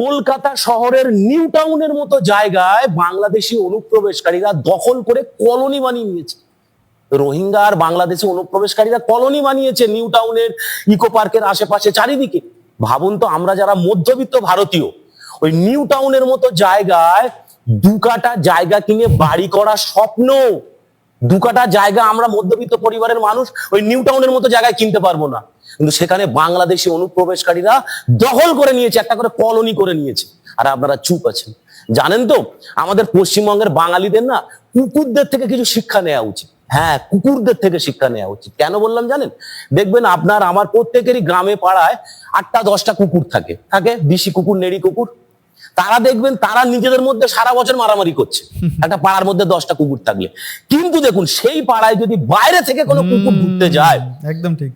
কলকাতা শহরের নিউ টাউনের মতো জায়গায় বাংলাদেশি অনুপ্রবেশকারীরা দখল করে কলোনি বানিয়ে নিয়েছে। রোহিঙ্গা আর বাংলাদেশি অনুপ্রবেশকারীরা কলোনি বানিয়েছে নিউ টাউনের ইকো পার্কের আশেপাশে চারিদিকে। ভাবুন তো, আমরা যারা মধ্যবিত্ত ভারতীয়, ওই নিউ টাউনের মতো জায়গায় দু কাটা জায়গা কিনে বাড়ি করা স্বপ্ন দু কাটা জায়গা আমরা মধ্যবিত্ত পরিবারের মানুষ ওই নিউ টাউনের মতো জায়গায় কিনতে পারব না। কিন্তু সেখানে বাংলাদেশি অনুপ্রবেশকারীরা দখল করে নিয়েছে, একটা করে কলোনি করে নিয়েছে। আর আপনারা চুপ আছেন। জানেন তো, আমাদের পশ্চিমবঙ্গের বাঙালিদের না কুকুরদের থেকে কিছু শিক্ষা নেওয়া উচিত। হ্যাঁ কুকুরদের থেকে শিক্ষা নেওয়া উচিত। কেন বললাম জানেন? দেখবেন আপনার, আমার প্রত্যেকেরই গ্রামে পাড়ায় আটটা দশটা কুকুর থাকে। থাকে দেশি কুকুর, নেড়ি কুকুর। তারা দেখবেন তারা নিজেদের মধ্যে সারা বছর মারামারি করছে। একটা পাড়ার মধ্যে দশটা কুকুর থাকলে। কিন্তু দেখুন সেই পাড়ায় যদি বাইরে থেকে কোনো কুকুর ঢুকতে যায় একদম ঠিক।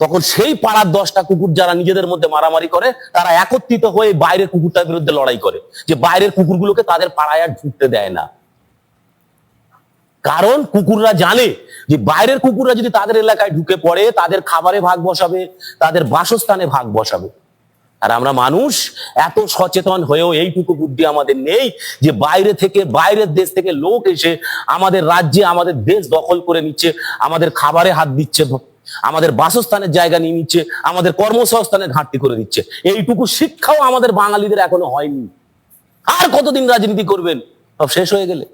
তখন সেই পাড়ার দশটা কুকুর যারা নিজেদের মধ্যে মারামারি করে তারা একত্রিত হয়ে বাইরের কুকুরটার বিরুদ্ধে লড়াই করে। যে বাইরের কুকুরগুলোকে তাদের পাড়ায় আর ঢুকতে দেয় না। কারণ কুকুররা জানে যে বাইরের কুকুররা যদি তাদের এলাকায় ঢুকে পড়ে তাদের খাবারে ভাগ বসাবে তাদের বাসস্থানে ভাগ বসাবে। আর আমরা মানুষ এত সচেতন হয়েও এইটুকু বুদ্ধি আমাদের নেই যে বাইরে থেকে, বাইরের দেশ থেকে লোক এসে আমাদের রাজ্যে, আমাদের দেশ দখল করে নিচ্ছে, আমাদের খাবারে হাত দিচ্ছে, আমাদের বাসস্থানের জায়গা নিয়ে নিচ্ছে, আমাদের কর্মসংস্থানের ঘাটতি করে দিচ্ছে। এইটুকু শিক্ষাও আমাদের বাঙালিদের এখনও হয়নি। আর কতদিন রাজনীতি করবেন? সব শেষ হয়ে গেলে।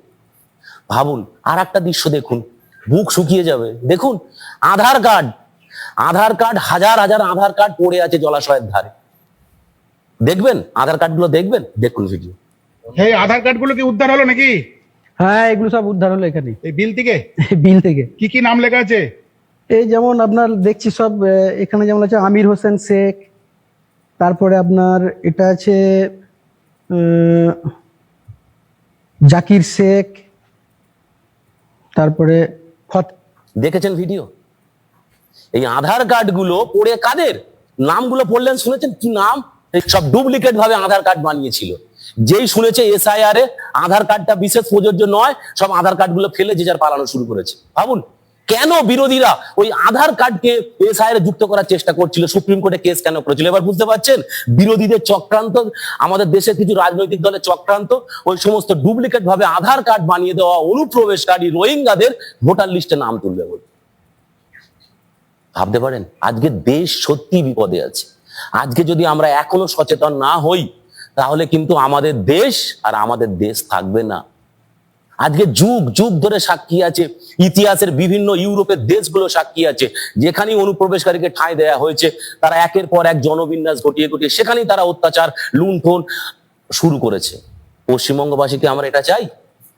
ভাবুন আর একটা দৃশ্য দেখুন। বুক শুকিয়ে যাবে। দেখুন, আধার কার্ড। আধার কার্ড, হাজার হাজার আধার কার্ড পড়ে আছে জলাশয়ের ধারে। দেখবেন? আধার কার্ডগুলো দেখবেন? দেখুন ভিডিও এই আধার কার্ডগুলো কি উদ্ধার হলো নাকি? হ্যাঁ এগুলো সব উদ্ধার হলো এখানে। এই বিল থেকে? বিল থেকে। কি কি নাম লেখা আছে? এই যেমন আপনার দেখছি সব এখানে যেমন আছে আমির হোসেন শেখ তারপরে আপনার এটা আছে জাকির শেখ তারপরে দেখেছেন ভিডিও এই আধার কার্ডগুলো পড়ে কাদের? নামগুলো পড়লেন শুনেছেন? কি নাম? সব ডুপ্লিকেট ভাবে আধার কার্ড বানিয়েছিল। যেই শুনেছে এসআইআর এ, আধার কার্ডটা বিশেষ প্রযোজ্য নয়, সব আধার কার্ডগুলো ফেলে যে যার পালানো শুরু করেছে। ভাবুন, কেন বিরোধীরা ওই আধার কার্ডকে এসআইআর যুক্ত করার চেষ্টা করছিল? সুপ্রিম কোর্টে কেস কেন করেছিল? এবার বুঝতে পারছেন, বিরোধীদের চক্রান্ত, আমাদের দেশের কিছু রাজনৈতিক দলের চক্রান্ত, ওই সমস্ত ডুপ্লিকেট ভাবে আধার কার্ড বানিয়ে দেওয়া অনুপ্রবেশকারী রোহিঙ্গাদের ভোটার লিস্টে নাম তুলবে বলে ভাবতে পারেন, আজকে দেশ সত্যি বিপদে আছে। আজকে যদি আমরা এখনও সচেতন না হই, তাহলে কিন্তু আমাদের দেশ আর আমাদের দেশ থাকবে না। আজকে যুগ যুগ ধরে সাক্ষী আছে, ইতিহাসের বিভিন্ন ইউরোপের দেশগুলো সাক্ষী আছে, যেখানেই অনুপ্রবেশকারীকে ঠাঁই দেওয়া হয়েছে, তারা একের পর এক জনবিন্যাস ঘটিয়ে ঘটিয়ে সেখানেই তারা অত্যাচার, লুণ্ঠন শুরু করেছে। পশ্চিমবঙ্গবাসীকে আমরা এটা চাই।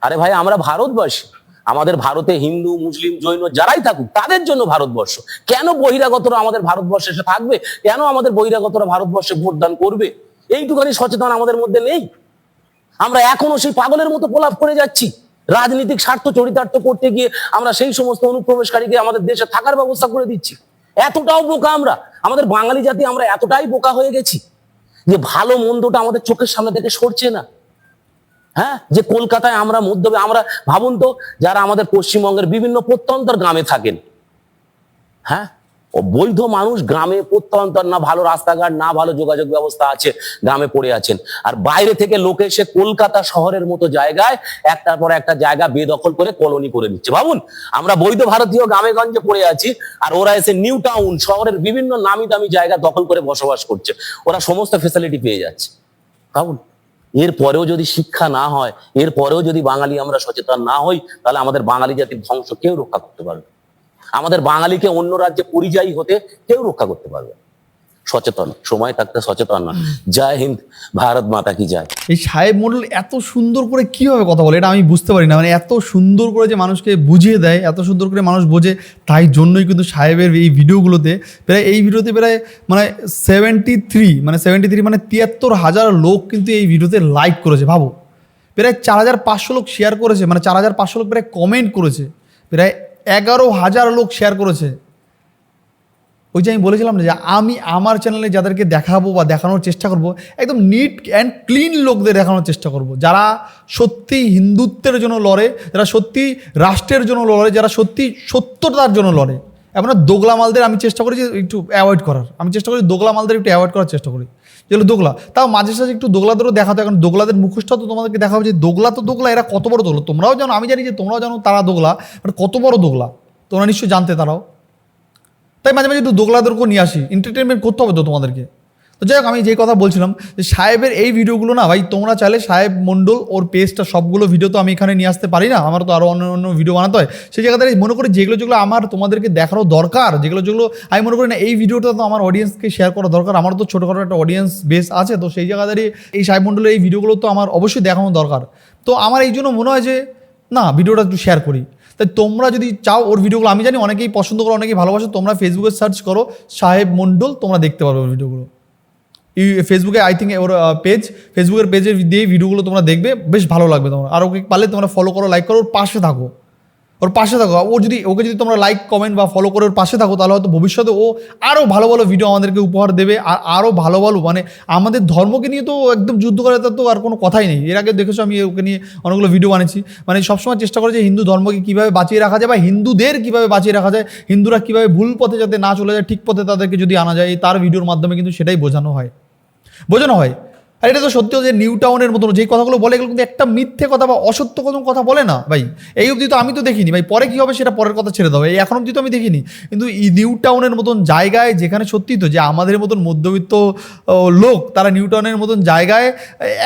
আরে ভাই, আমরা ভারতবাসী। আমাদের ভারতে হিন্দু, মুসলিম, জৈন যারাই থাকুক, তাদের জন্য ভারতবর্ষ। কেন বহিরাগতরা আমাদের ভারতবর্ষে এসে থাকবে? কেন আমাদের বহিরাগতরা ভারতবর্ষে ভোটদান করবে? এইটুখানি সচেতন আমাদের মধ্যে নেই। আমরা এখনও সেই পাগলের মতো প্রলাপ করে যাচ্ছি। রাজনৈতিক স্বার্থ চরিতার্থ করতে গিয়ে আমরা সেই সমস্ত অনুপ্রবেশকারীকে আমাদের দেশে থাকার ব্যবস্থা করে দিচ্ছি। এতটাও বোকা আমরা। আমাদের বাঙালি জাতি আমরা এতটাই বোকা হয়ে গেছি যে ভালো মন্দটা আমাদের চোখের সামনে থেকে সরছে না। হ্যাঁ? যে কলকাতায় আমরা মধ্য আমরা ভাবুন তো, যারা আমাদের পশ্চিমবঙ্গের বিভিন্ন প্রত্যন্তর গ্রামে থাকেন হ্যাঁ? বৈধ মানুষ গ্রামে প্রত্যন্তর না ভালো রাস্তাঘাট, না ভালো যোগাযোগ ব্যবস্থা আছে, গ্রামে পড়ে আছেন। আর বাইরে থেকে লোক এসে কলকাতা শহরের মতো জায়গায় একটার পর একটা জায়গা বেদখল করে কলোনি করে নিচ্ছে। ভাবুন, আমরা বৈধ ভারতীয় গ্রামে গঞ্জে পড়ে আছি, আর ওরা এসে নিউ টাউন শহরের বিভিন্ন নামি দামি জায়গা দখল করে বসবাস করছে। ওরা সমস্ত ফেসিলিটি পেয়ে যাচ্ছে। ভাবুন এর পরেও যদি শিক্ষা না হয় এর পরেও যদি বাঙালি আমরা সচেতন না হই, তাহলে আমাদের বাঙালি জাতির ধ্বংস কেউ রক্ষা করতে পারবে আমাদের বাঙালিকে অন্য রাজ্যে পরিযায়ী হতে কেউ রক্ষা করতে পারবে। সচেতন। সময় থাকতে সচেতন না। জয় হিন্দ, ভারত মাতা কি যায় এই সাহেব মন্ডল এত সুন্দর করে কীভাবে কথা বলে এটা আমি বুঝতে পারি না। মানে এত সুন্দর করে যে মানুষকে বুঝিয়ে দেয়, এত সুন্দর করে মানুষ বোঝে, তাই জন্যই কিন্তু সাহেবের এই ভিডিওগুলোতে প্রায় এই ভিডিওতে প্রায় মানে সেভেন্টি থ্রি মানে সেভেন্টি থ্রি মানে তিয়াত্তর হাজার লোক কিন্তু এই ভিডিওতে লাইক করেছে, ভাবো। প্রায় চার হাজার পাঁচশো লোক শেয়ার করেছে মানে চার হাজার পাঁচশো লোক প্রায় কমেন্ট করেছে। প্রায় এগারো হাজার লোক শেয়ার করেছে। ওই যে আমি বলেছিলাম না যে আমি আমার চ্যানেলে যাদেরকে দেখাবো বা দেখানোর চেষ্টা করব, একদম নিট অ্যান্ড ক্লিন লোকদের দেখানোর চেষ্টা করব। যারা সত্যি হিন্দুত্বের জন্য লড়ে, যারা সত্যি রাষ্ট্রের জন্য লড়ে, যারা সত্যি সত্যতার জন্য লড়ে। এমন দোগলা মালদের আমি চেষ্টা করি যে একটু অ্যাভয়েড করার। আমি চেষ্টা করি দোগলা মালদের একটু অ্যাভয়েড করার চেষ্টা করি। যেগুলো দোগলা। তাও মাঝে সাঝে একটু দোগলাদেরও দেখাতো এখন দোগলাদের মুখোশটা তো তোমাদেরকে দেখা হবে যে দোগলা তো দোগলা, এরা কত বড় দোগলা। তোমরাও জানো, আমি জানি যে তোমরাও জানো তারা দোগলা বাট কত বড় দোগলা। তোমরা নিশ্চয়ই জানতে তারাও। তাই মাঝে মাঝে একটু দোগলাদেরকেও নিয়ে আসি। এন্টারটেনমেন্ট করতে হবে তো তোমাদেরকে। তো যাই হোক, আমি যে কথা বলছিলাম যে সাহেবের এই ভিডিওগুলো না ভাই, তোমরা চাইলে সাহেব, মণ্ডল, ওর পেজটা সবগুলো ভিডিও তো আমি এখানে নিয়ে আসতে পারি না। আমার তো আরও অন্য অন্য ভিডিও বানাতে হয়। সেই জায়গাতে মনে করি যেগুলো যেগুলো আমার তোমাদেরকে দেখারও দরকার, যেগুলো যেগুলো আমি মনে করি না, এই ভিডিওটা তো আমার অডিয়েন্সকে শেয়ার করা দরকার। আমার তো ছোটোখাটো একটা অডিয়েন্স বেস আছে, তো সেই জায়গা দাঁড়িয়ে এই সাহেব, মণ্ডলের এই ভিডিওগুলো তো আমার অবশ্যই দেখানো দরকার। তো আমার এই জন্য মনে হয় যে, না, ভিডিওটা একটু শেয়ার করি। তাই তোমরা যদি চাও ওর ভিডিওগুলো আমি জানি অনেকেই পছন্দ করো, অনেকেই ভালোবাসো, তোমরা ফেসবুকে সার্চ করো, সাহেব মণ্ডল, তোমরা দেখতে পারবে ওর ভিডিওগুলো এই ফেসবুকে আই থিঙ্ক ওর পেজ ফেসবুকের পেজে দিয়ে ভিডিওগুলো তোমরা দেখবে, বেশ ভালো লাগবে তোমার। আর ওকে পারলে তোমরা ফলো করো লাইক করো, ওর পাশে থাকো। ওর পাশে থাকো। ও যদি, ওকে যদি তোমরা লাইক কমেন্ট বা ফলো করে ওর পাশে থাকো, তাহলে হয়তো ভবিষ্যতে ও আরও ভালো ভালো ভিডিও আমাদেরকে উপহার দেবে আর আরও ভালো ভালো মানে আমাদের ধর্মকে নিয়ে তো একদম যুদ্ধ করে, তার তো আর কোনো কথাই নেই। এর আগে দেখেছ আমি ওকে নিয়ে অনেকগুলো ভিডিও বানিয়েছি। মানে সবসময় চেষ্টা করে যে হিন্দু ধর্মকে কীভাবে বাঁচিয়ে রাখা যায় বা হিন্দুদের কীভাবে বাঁচিয়ে রাখা যায়, হিন্দুরা কীভাবে ভুল পথে যাতে না চলে যায়, ঠিক পথে তাদেরকে যদি আনা যায় তার ভিডিওর মাধ্যমে কিন্তু সেটাই বোঝানো হয়। বোঝানো হয়। আর এটা তো সত্যি যে নিউ টাউনের মতন, যেই কথাগুলো বলে, এগুলো কিন্তু একটা মিথ্যে কথা বা অসত্য কোনো কথা বলে না, ভাই। এই অবধি তো আমি তো দেখিনি, ভাই। পরে কী হবে সেটা পরের কথা ছেড়ে দাও। এই এখন অবধি তো আমি দেখিনি। কিন্তু নিউ টাউনের মতন জায়গায় যেখানে সত্যি তো যে আমাদের মতন মধ্যবিত্ত লোক, তারা নিউ টাউনের মতন জায়গায়,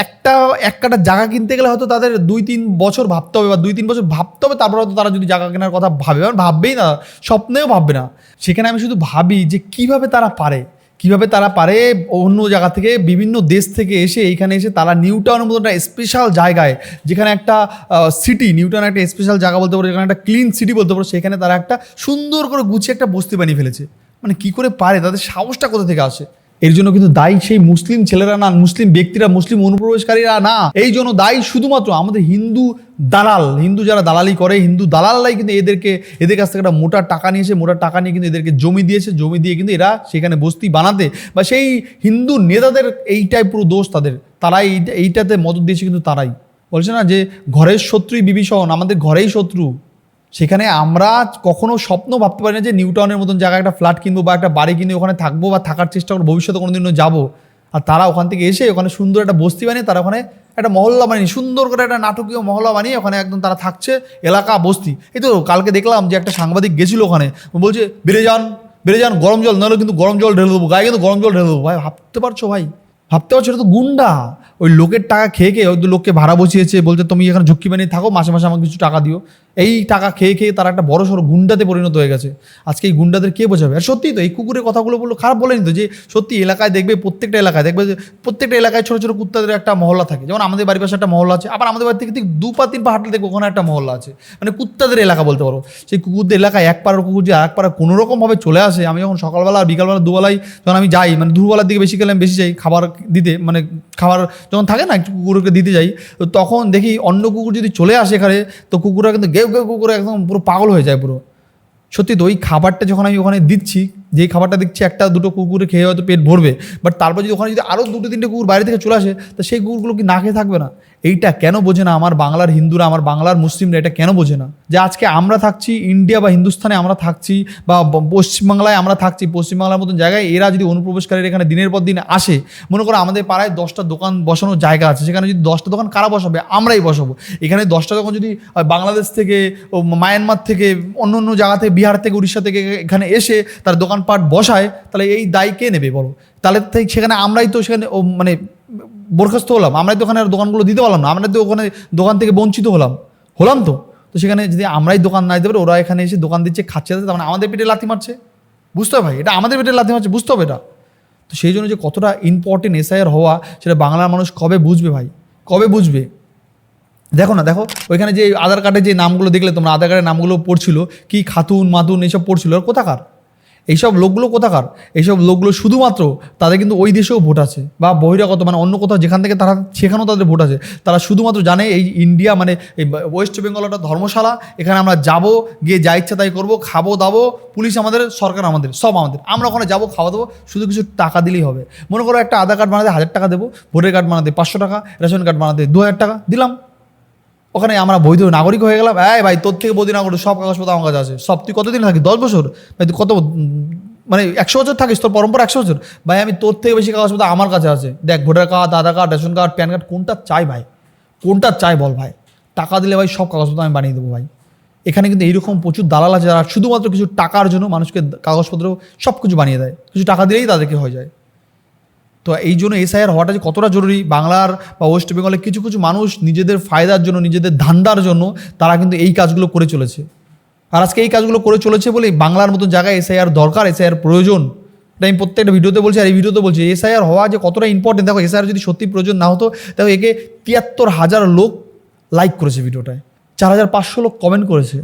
একটা একটা জায়গা কিনতে গেলে হয়তো তাদের দুই তিন বছর ভাবতে হবে বা দুই তিন বছর ভাবতে হবে, তারপর হয়তো তারা যদি জায়গা কেনার কথা ভাবে আর ভাববেই না, স্বপ্নেও ভাববে না। সেখানে আমি শুধু ভাবি যে কীভাবে তারা পারে। কীভাবে তারা পারে অন্য জায়গা থেকে, বিভিন্ন দেশ থেকে এসে এইখানে এসে তারা নিউ টাউনের মতো একটা স্পেশাল জায়গায়, যেখানে একটা সিটি নিউ টাউন একটা স্পেশাল জায়গা বলতে পারো, যেখানে একটা ক্লিন সিটি বলতে পারো, সেখানে তারা একটা সুন্দর করে গুছিয়ে একটা বস্তি বানিয়ে ফেলেছে। মানে কি করে পারে? তাদের সাহসটা কোথা থেকে আসে? এর জন্য কিন্তু দায়ী সেই মুসলিম ছেলেরা না, মুসলিম ব্যক্তিরা, মুসলিম অনুপ্রবেশকারীরা না। এই জন্য দায়ী শুধুমাত্র আমাদের হিন্দু দালাল। হিন্দু যারা দালালি করে, হিন্দু দালালরাই কিন্তু এদেরকে, এদের কাছ থেকে একটা মোটা টাকা নিয়েছে মোটা টাকা নিয়ে কিন্তু এদেরকে জমি দিয়েছে। জমি দিয়ে কিন্তু এরা সেখানে বস্তি বানাতে। বা সেই হিন্দু নেতাদের এইটাই পুরো দোষ তাদের। তারাই এইটা- এইটাতে মদত দিয়েছে কিন্তু তারাই। বলছে না যে, ঘরের শত্রুই বিভীষণ, আমাদের ঘরেই শত্রু। সেখানে আমরা কখনো স্বপ্ন ভাবতে পারি না যে নিউ টাউনের মতন জায়গায় একটা ফ্ল্যাট কিনবো বা একটা বাড়ি কিনে ওখানে থাকব বা থাকার চেষ্টা করব, ভবিষ্যতে কোনোদিনও যাব। আর তারা ওখান থেকে এসে ওখানে সুন্দর একটা বস্তি বানিয়ে তারা ওখানে একটা মহল্লা বানিয়ে, সুন্দর করে একটা নাটকীয় মহল্লা বানিয়ে ওখানে একদম তারা থাকছে, এলাকা, বস্তি। এই তো কালকে দেখলাম যে একটা সাংবাদিক গেছিল ওখানে, বলছে, বেড়ে যান বেড়ে যান, গরম জল, নাহলে কিন্তু গরম জল ঢেলে দেবো, গায়ে কিন্তু গরম জল ঢেলে দেবো। ভাই, ভাবতে পারছ ভাই? ভাবতে পারছ, এটা তো গুন্ডা। ওই লোকের টাকা খেয়ে খেয়ে হয়তো লোককে ভাড়া বসিয়েছে, বলছে তুমি এখানে ঝুঁকি বানিয়ে থাকো, মাসে মাসে আমাকে কিছু টাকা দিও। এই টাকা খেয়ে খেয়ে তারা একটা বড় সড়ো গুন্ডাতে পরিণত হয়ে গেছে। আজকে এই গুন্ডাদের কে বোঝাবে? আর সত্যি তো, এই কুকুরের কথাগুলো বলল, খারাপ বলেনি তো যে সত্যি এলাকায় দেখবে প্রত্যেকটা এলাকায়, দেখবে প্রত্যেকটা এলাকায় ছোটো ছোটো কুত্তাদের একটা মহল্লা থাকে। যেমন আমাদের বাড়ির পাশে একটা মহল্লা আছে, আবার আমাদের বাড়ি থেকে ঠিক দু পা তিন পা হাঁটলে দেখব ওখানে একটা মহল্লা আছে। মানে কুত্তাদের এলাকা বলতে পারো। সেই কুকুরদের এলাকায় এক পাড়ার কুকুর যে এক পাড়া কোনো রকমভাবে চলে আসে। আমি যখন সকালবেলা আর বিকালবেলা দুবেলায় যখন আমি যাই মানে দুপুরবেলার দিকে বেশি গেলে আমি বেশি যাই, খাবার দিতে মানে খাবার যখন থাকে না কুকুরকে দিতে যাই, তো তখন দেখি অন্য কুকুর যদি চলে আসে এখানে, তো কুকুররা কিন্তু গেউ গেউ কুকুরে একদম পুরো পাগল হয়ে যায় পুরো। সত্যি তো ওই খাবারটা যখন আমি ওখানে দিচ্ছি, যেই খাবারটা দিচ্ছি, একটা দুটো কুকুরে খেয়ে হয়তো পেট ভরবে বাট তারপর যদি ওখানে যদি আরও দুটো তিনটে কুকুর বাইরে থেকে চলে আসে, তো সেই কুকুরগুলো কি না খেয়ে থাকবে না? এইটা কেন বোঝে না? আমার বাংলার হিন্দুরা, আমার বাংলার মুসলিমরা এটা কেন বোঝে না? যে আজকে আমরা থাকছি ইন্ডিয়া বা হিন্দুস্তানে আমরা থাকছি বা পশ্চিমবাংলায় আমরা থাকছি, পশ্চিমবাংলার মতন জায়গায় এরা যদি অনুপ্রবেশকারীরা এখানে দিনের পর দিন আসে, মনে করো আমাদের পাড়ায় দশটা দোকান বসানোর জায়গা আছে, সেখানে যদি দশটা দোকান কারা বসাবে? আমরাই বসাবো। এখানে দশটা দোকান যদি বাংলাদেশ থেকে মায়ানমার থেকে, অন্য অন্য জায়গা থেকে, বিহার থেকে, উড়িষ্যা থেকে এখানে এসে তার দোকানপাট বসায়, তাহলে এই দায় কে নেবে বলো? তাহলে সেখানে আমরাই তো সেখানে মানে বরখাস্ত হলাম। আমরাই ওখানে দোকানগুলো দিতে পারলাম না। আমরা তো ওখানে দোকান থেকে বঞ্চিত হলাম। হলাম তো। তো সেখানে যদি আমরাই দোকান না দিতে পারি, ওরা এখানে এসে দোকান দিচ্ছে, খাচ্ছে তার মানে আমাদের পেটে লাথি মারছে। বুঝতে হবে ভাই, এটা আমাদের পেটে লাথি মারছে, বুঝতে হবে এটা। তো সেই জন্য যে কতটা ইম্পর্টেন্ট এসআইআর হওয়া, সেটা বাংলার মানুষ কবে বুঝবে ভাই? কবে বুঝবে? দেখো না, দেখো, ওইখানে যে আধার কার্ডে যে নামগুলো দেখলে তোমরা, আধার কার্ডের নামগুলো পড়ছিল, কি খাতুন, মাতুন এইসব পড়ছিল, আর কোথাকার? এইসব লোকগুলো কোথাকার? এইসব লোকগুলো শুধুমাত্র তাদের কিন্তু ওই দেশেও ভোট আছে বা বহিরাগত মানে অন্য কোথাও যেখান থেকে তারা সেখানেও তাদের ভোট আছে। তারা শুধুমাত্র জানে এই ইন্ডিয়া মানে এই ওয়েস্ট বেঙ্গল একটা ধর্মশালা, এখানে আমরা যাব, গিয়ে যা ইচ্ছা তাই করব, খাব, দাবো, পুলিশ আমাদের, সরকার আমাদের, সব আমাদের। আমরা ওখানে যাব, খাওয়া দেবো, শুধু কিছু টাকা দিলেই হবে। মনে করো একটা আধার কার্ড বানাতে হাজার টাকা দেবো, ভোটার কার্ড বানাতে পাঁচশো টাকা রেশন কার্ড বানাতে দু হাজার টাকা, দিলাম। ওখানে আমরা বৈধ নাগরিক হয়ে গেলাম। এই ভাই, তোর থেকে বৈধ নাগরিক, সব কাগজপত্র আমার কাছে আছে। সব, তুই কতদিন থাকি দশ বছর? ভাই, তুই কত মানে একশো বছর থাকিস? তোর পরম্পরা একশো বছর? ভাই, আমি তোর থেকে বেশি কাগজপত্র আমার কাছে আছে। দেখ, voter card, Aadhaar card, ration card, PAN card, কোনটা চাই ভাই? কোনটা চাই বল ভাই? টাকা দিলে ভাই সব কাগজপত্র আমি বানিয়ে দেবো ভাই। এখানে কিন্তু এইরকম প্রচুর দালাল আছে যারা শুধুমাত্র কিছু টাকার জন্য মানুষকে কাগজপত্র সব কিছু বানিয়ে দেয়। কিছু টাকা দিলেই তাদেরকে হয়ে যায়। তো এই জন্য এসআইআর হওয়াটা যে কতটা জরুরি, বাংলার বা ওয়েস্ট বেঙ্গলের কিছু কিছু মানুষ নিজেদের ফায়দার জন্য, নিজেদের ধান্দার জন্য তারা কিন্তু এই কাজগুলো করে চলেছে। আর আজকে এই কাজগুলো করে চলেছে বলে বাংলার মতো জায়গায় এসআইআর দরকার, এসআইআর প্রয়োজন। এটা আমি প্রত্যেকটা ভিডিওতে বলছি আর এই ভিডিওতে বলছি, এসআইআর হওয়া যে কতটা ইম্পর্টেন্ট দেখো এসআইআর যদি সত্যি প্রয়োজন না হতো, দেখো একে তিয়াত্তর হাজার লোক লাইক করেছে ভিডিওটায়। চার হাজার পাঁচশো লোক কমেন্ট করেছে।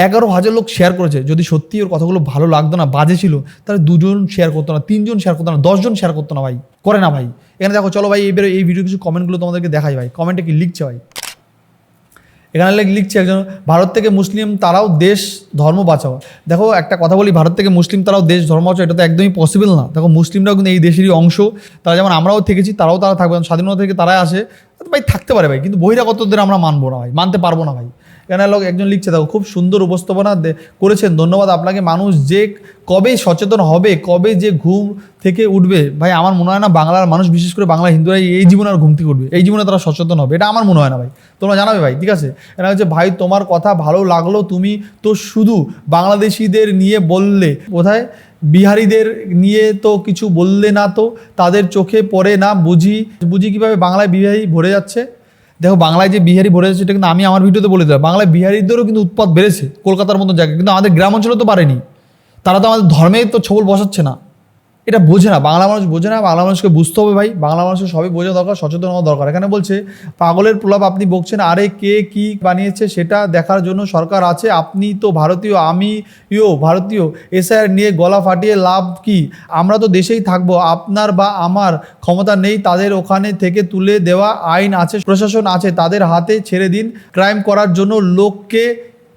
এগারো হাজার লোক শেয়ার করেছে। যদি সত্যি ওর কথাগুলো ভালো লাগতো না, বাজে ছিল, তাহলে দুজন শেয়ার করতো না, তিনজন শেয়ার করতো না, দশজন শেয়ার করতো না ভাই। করে না ভাই। এখানে দেখো, চলো ভাই, এবারে এই ভিডিও কিছু কমেন্টগুলো তোমাদেরকে দেখাই ভাই। কমেন্টে কি লিখছে ভাই? এখানে লেখ- লিখছে একজন, ভারত থেকে মুসলিম তারাও দেশ, ধর্ম বাঁচাও। দেখো, একটা কথা বলি, ভারত থেকে মুসলিম তারাও দেশ, ধর্ম বাঁচাও, এটা তো একদমই পসিবল না। দেখো, মুসলিমরাও কিন্তু এই দেশেরই অংশ। তারা যেমন আমরাও থেকেছি, তারাও তারা থাকবে স্বাধীনতা থেকে তারাই আসে। ভাই, থাকতে পারে ভাই, কিন্তু বহিরাগতদের আমরা মানবো না ভাই, মানতে পারব না ভাই। এখানে লোক একজন লিখছে, দেখো, খুব সুন্দর উপস্থাপনা করেছেন। ধন্যবাদ আপনাকে। মানুষ যে কবে সচেতন হবে, কবে যে ঘুম থেকে উঠবে, ভাই, আমার মনে হয় না বাংলার মানুষ, বিশেষ করে বাংলা হিন্দুরা এই জীবনে আর ঘুম থেকে উঠবে। এই জীবনে তারা সচেতন হবে, এটা আমার মনে হয় না, ভাই। তোমরা জানাবে, ভাই, ঠিক আছে? এটা হচ্ছে ভাই, তোমার কথা ভালো লাগল, তুমি তো শুধু বাংলাদেশিদের নিয়ে বললে, কোথায়? বিহারিদের নিয়ে তো কিছু বললে না তো, তাদের চোখে পড়ে না, বুঝি বুঝি কীভাবে বাংলায় বিহারি ভরে যাচ্ছে? দেখো, বাংলায় যে বিহারি ভরে যাচ্ছে এটা কিন্তু আমি আমার ভিডিওতে বলে দিলাম। বাংলায় বিহারিদেরও কিন্তু উৎপাদ বেড়েছে, কলকাতার মতো জায়গায়। কিন্তু আমাদের গ্রাম অঞ্চলে তো পারেনি তারা তো আমাদের ধর্মে তো ছবল বসাচ্ছে না। এটা বোঝে না, বাংলা মানুষ বোঝে না, বাংলা মানুষকে বুঝতে হবে ভাই, বাংলা মানুষের সবই বোঝা দরকার, সচেতন হওয়া দরকার। এখানে বলছে, পাগলের প্রলাপ আপনি বকছেন, আরে কে কি বানিয়েছে সেটা দেখার জন্য সরকার আছে, আপনি তো ভারতীয় আমি ইও ভারতীয় এসআর নিয়ে গলা ফাটিয়ে লাভ কি? আমরা তো দেশেই থাকব, আপনার বা আমার ক্ষমতা নেই, তাদের ওখানে থেকে তুলে দেওয়া আইন আছে, প্রশাসন আছে, তাদের হাতে ছেড়ে দিন, ক্রাইম করার জন্য লোককে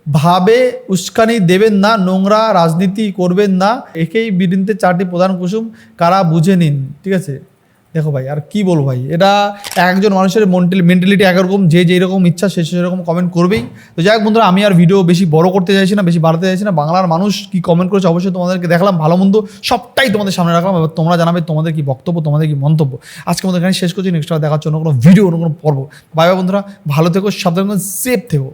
ভাবে উস্কানি দেবেন না, নোংরা রাজনীতি করবেন না। একেই বিরিনতে চারটি প্রধান কুসুম, কারা বুঝে নিন, ঠিক আছে? দেখো ভাই, আর কি বলব ভাই, এটা একজন মানুষের মেন্টালিটি একরকম যে যেই রকম ইচ্ছা সে সেরকম কমেন্ট করবেই। তো যাই হোক বন্ধুরা, আমি আর ভিডিও বেশি বড় করতে চাইছি না, বেশি বাড়াতে চাইছি না। বাংলার মানুষ কি কমেন্ট করেছে অবশ্যই তোমাদেরকে দেখলাম, ভালো মন্দ সবটাই তোমাদের সামনে রাখলাম। এবার তোমরা জানাবে তোমাদের কি বক্তব্য, তোমাদের কি মন্তব্য। আজকে আমাদের এখানে শেষ করছি নেক্সট দেখার জন্য কোনো ভিডিও কোনো পর্ব। বাই বাই বন্ধুরা, ভালো থেকো, সাবধান সেফ থেকো।